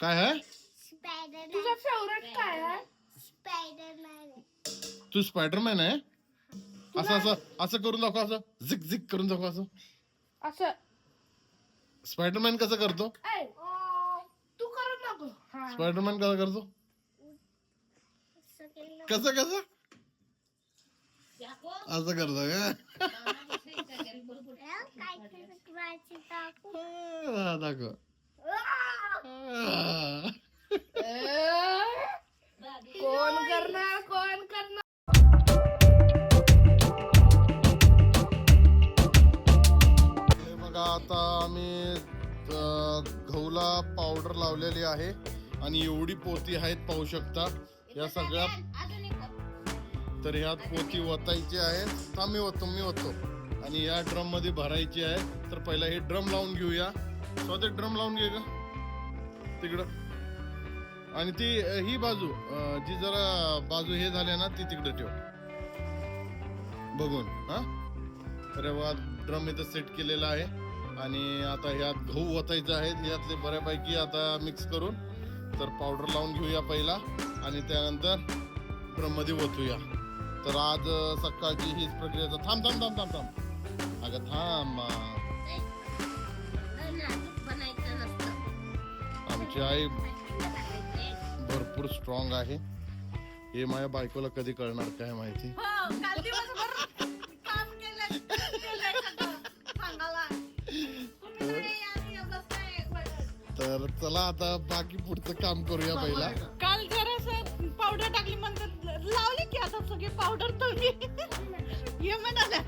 काय आहे तुझा फेवरेट काय आहे तू स्पायडरमॅन आहे? असं असं असं करून दाखव असं झिक झिक करून दाखव असं. असं. स्पायडरमॅन कसं करतो? ऐ, तू करू नको हा. स्पायडरमॅन कसं करतो? कसं कसं? असं करतो का? दाखव. हा. कोण करणार कोण करणार बघा आता आम्ही गहूला पावडर लावलेली आहे आणि एवढी पोती आहेत पाहू शकता. या सगळ्या तर ह्यात पोती ओतायची आहे थांब मी ओतो मी ओतो आणि या ड्रममध्ये भरायची आहे तर पहिला हे ड्रम लावून घेऊया. स्वतः ड्रम लावून घे का तिकडं. आणि ती ही बाजू जी जरा बाजू हे झाली ना ती तिकडे ठेव. बघून हा? अरे वा ड्रम इथं सेट केलेला आहे. आणि आता ह्यात गहू वतायचं आहेत यातले बऱ्यापैकी आता मिक्स करून तर पावडर लावून घेऊया पहिला. आणि त्यानंतर ड्रममध्ये ओतूया तर आज सकाळची हीच प्रक्रिया. थांब थांब थांब थांब थांब. अगं थांब आमची आई भरपूर स्ट्रॉंग आहे. हे माझ्या बायकोला कधी कळणार काय माहिती? हो. तर चला आता बाकी पुढचं काम करूया पहिला. काल जरासं पावडर टाकली म्हणतात लावली की आता सगळी पावडर तुम्ही हे म्हणाल्या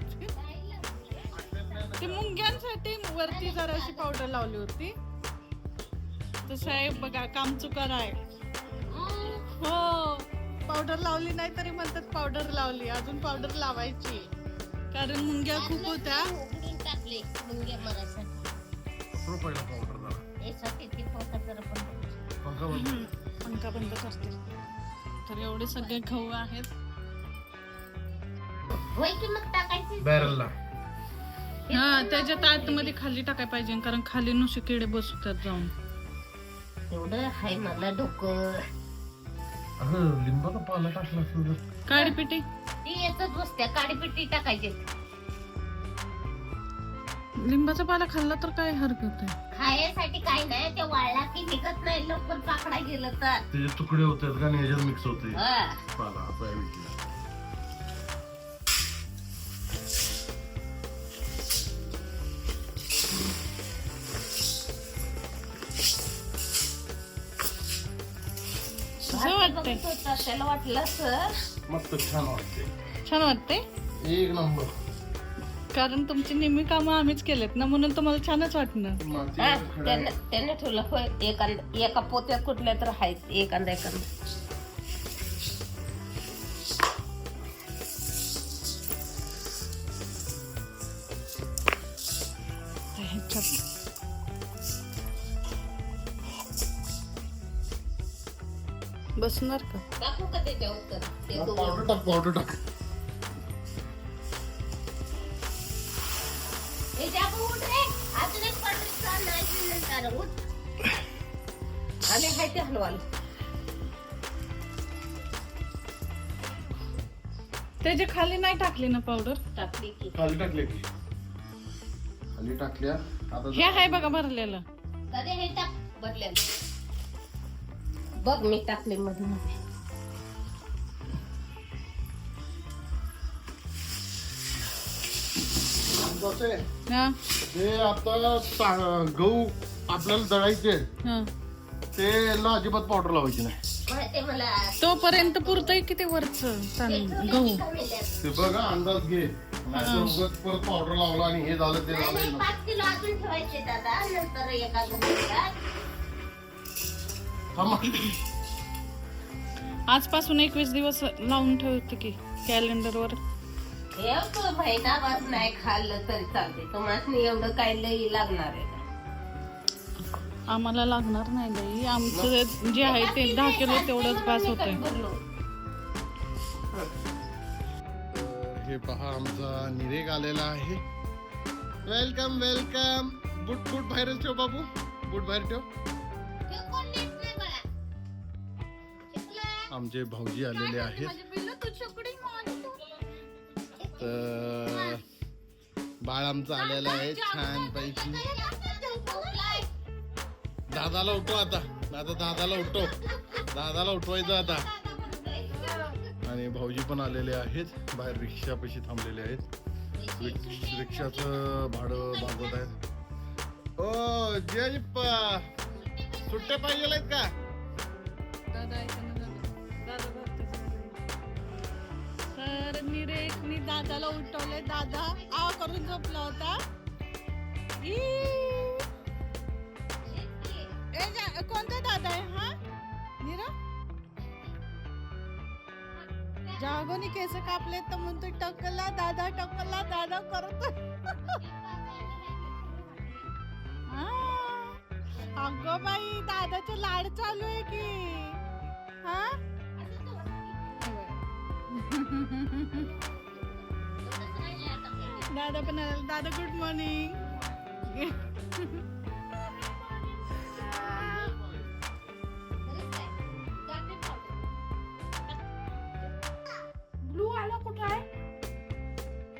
ते मुंग्यांसाठी वरती जराशी पावडर लावली होती. तर साहेब बघा काम चुकार आहे. हो. पावडर लावली नाही तरी म्हणतात पावडर लावली. अजून पावडर लावायची. कारण मुंग्या खूप होत्या. टाकले. मुंग्या पंखा बंद. पंखा बंदच असते तर एवढे सगळे गहू आहेत. बॅरलला. हा त्याच्यात आतमध्ये खाली टाकाय पाहिजे. कारण खाली नुसते किडे बसतात जाऊन. एवढं हाय मला डोकं अगं लिंबाचा पाला टाकला असं जर. काळी पिटी ती येतच बसत्या काडीपिटी टाकायची लिंबाचा पाला खाल्ला तर काय हरकत आहे खायसाठी काय नाही ते वाळला की निघत नाही लवकर पाकडा गेलं तर त्याचे तुकडे होतात का आणि ह्याच्यात मिक्स होते हा. पाला असा आहे विषय. वाटतंय. बघत होता, त्याला वाटलं असं मस्त छान वाटते छान वाटतंय? एक नंबर. कारण तुमची नेहमी कामं आम्हीच केलेत ना म्हणून तुम्हाला छानच हा, खडा त्यानं ठेवलं होय एका पोत्यात कुठल्या तर आहेत एखादा एखादा बसणार का? टाकू का हा? पावडर टाक पावडर टाक. आम्ही हाय ते हलवाल. त्याच्याखाली नाही टाकली ना पावडर टाकली की. खाली टाकले की. खाली टाकल्या आता हे आहे बघा भरलेलं. हे टाक बदल्याला बघ मी टाकले कसं आहे? हा. ते आता सा- गहू आपल्याला दळायचे. हा. ते अजिबात पावडर लावायची नाही. मला तोपर्यंत पुरतंय किती वरच गहू? ते बघा अंदाज घे. नाहीतर उगाच परत पावडर लावला आणि हे झालं ते नाही, नाही, झालं पाच किलो अजून ठेवायचे दादा नंतर एका. आजपासून एकवीस दिवस लावून ठेवते की कॅलेंडरवर महिनाभर नाही खाल्लं तरी चालते तुम्हाला एवढं काय लई लागणार आहे. आम्हाला लागणार नाही लई आमचं जे आहे ते दहा किलो तेवढंच पास. तर हे पहा आमचा निरेग आलेला आहे. वेलकम वेलकम बूट बूट बाहेरच ठेव बाबू. बूट बाहेर ठेव. आमचे भाऊजी आलेले आहेत. तर बाळ आमचं आलेलं आहे छान पैकी. दादाला उठव आता. आता दादाला उठव. दादाला उठवायचं आता. आणि भाऊजी पण आलेले आहेत. बाहेर रिक्षापाशी थांबलेले आहेत. रिक्ष- रिक्षाचं भाडं भागवत आहेत. ओ जियाजी प- सुट्टे पाहिजे आहेत का? दादाला उठवले दादा. आ करून झोपला होता. कोणता दादा आहे हा? नीरा? जागोनी केस कापले तर म्हणतो टकला दादा टकला दादा करतो. अगं बाई दादाचे लाड चालू आहे की. हा? दादा पण आला. दादा गुड मॉर्निंग ब्लू आला कुठं आहे?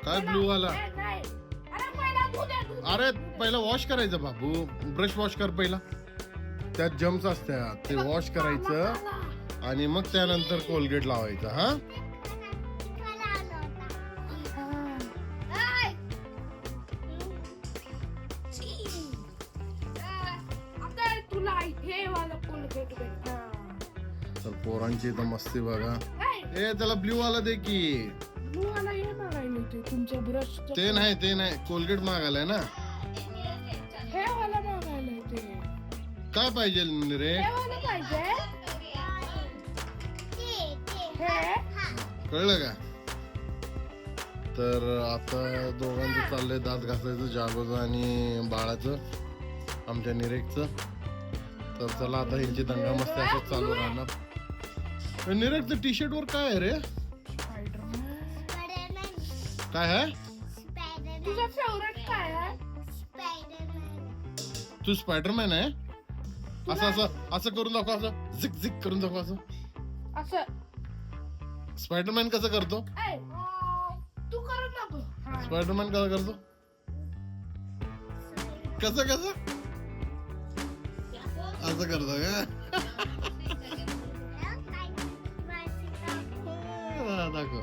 काय ब्लू आला? ए, नाही. अरे पहिला दूध आहे, दूध. अरे पहिला वॉश करायचं बाबू. ब्रश वॉश कर पहिला. त्यात जम्स असतात. ते वॉश करायचं. आणि मग त्यानंतर कोलगेट लावायचं हा? तर पोरांची तर मस्ती बघा. ए त्याला ब्ल्यू वाला दे की. हे तुमच्या ब्रश ते नाही ते नाही. कोलगेट मागायलाय ना. हे वाला मागायला ते काय पाहिजे रे? हे हे? कळलं का? तर आता दोघांचं चाललंय दात घासायचं जागोचं आणि बाळाचं आमच्या निरेकचं. तर चला आता ह्यांची दंगा मस्ती असं चालू राहणार. निरेकचं टी शर्ट वर काय आहे रे? काय आहे? तुझा फेवरेट काय आहे? तू स्पायडरमॅन आहे? असं असं असं करून दाखव असं झिक झिक करून दाखव असं. असं. स्पायडरमॅन कसं करतो? तू करून. स्पायडरमॅन कसं करतो? कसं कसं? असं करतो का? हा, दाखव.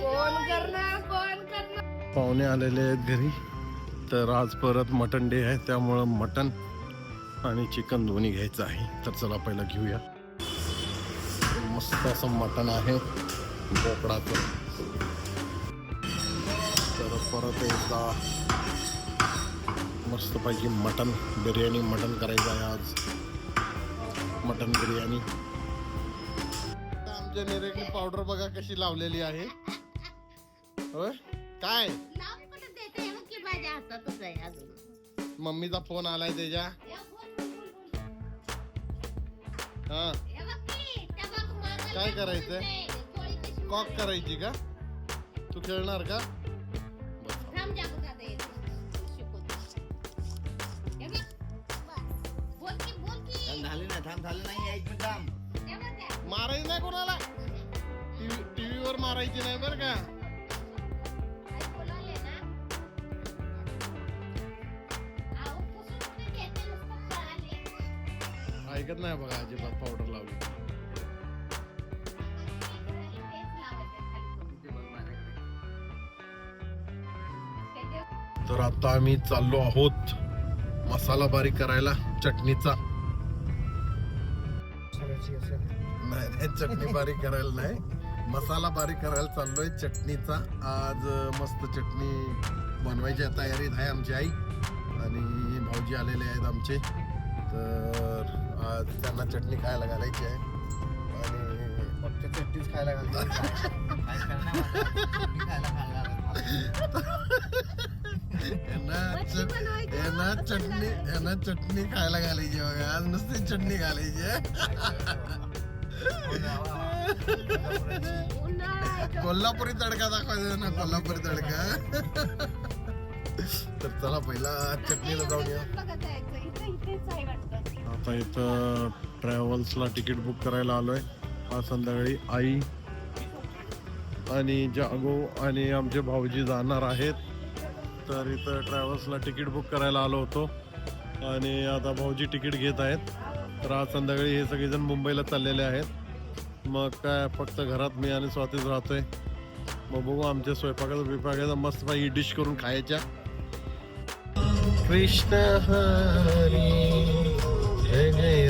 कोण करणार कोण करणार? पाहुणे आलेले आहेत घरी. तर आज परत मटन डे आहे त्यामुळं मटन आणि चिकन दोन्ही घ्यायचं आहे. तर चला पहिला घेऊया. मस्त असं मटन आहे. बोकडाचं. तर परत एकदा मस्तपैकी मटन बिर्याणी मटन करायचं आहे आज. मटन बिर्याणी. आमच्या निरेकनी पावडर बघा कशी लावलेली आहे. होय? काय? मम्मीचा फोन आलाय त्याच्या. हा. काय करायचंय? कॉक करायची का? तू खेळणार का? झाले झालं नाही यायचं काम मारायचं नाही कोणाला? टीव्ही वर मारायची नाही बरं का. ऐकत नाही बघा अजिबात पावडर लावली. तर आता आम्ही चाललो आहोत मसाला बारीक करायला चटणीचा. नाही नाही चटणी बारीक करायला नाही. मसाला बारीक करायला चाललोय. चटणीचा आज मस्त चटणी बनवायची तयारीत आहे आमची आई. आणि भाऊजी आलेले आहेत आमचे. तर आज त्यांना चटणी खायला घालायची आहे. आणि फक्त चटणीच खायला घालतो खायला यांना चटणी यांना चटणी खायला घालायची बघा. आज नुसती चटणी घालायची. कोल्हापुरी तडका दाखवायचा ना कोल्हापुरी तडका. तर चला पहिला चटणीला जाऊन या बघत जायचं. इथे इथेच आहे वाटतं. आता इथं ट्रॅव्हल्सला तिकीट बुक करायला आलोय. आज संध्याकाळी आई आणि जागो आणि आमचे भाऊजी जाणार आहेत. तर इथं ट्रॅव्हल्सला तिकीट बुक करायला आलो होतो. आणि आता भाऊजी तिकीट घेत आहेत. तर आज संध्याकाळी हे सगळेजण मुंबईला चाललेले आहेत. मग काय फक्त घरात मी आणि स्वातीच राहतो आहे मग बघू आमच्या स्वयंपाकाचा विभागाचा मस्त पाहिजे डिश करून खायच्या. कृष्ण हरी जय जय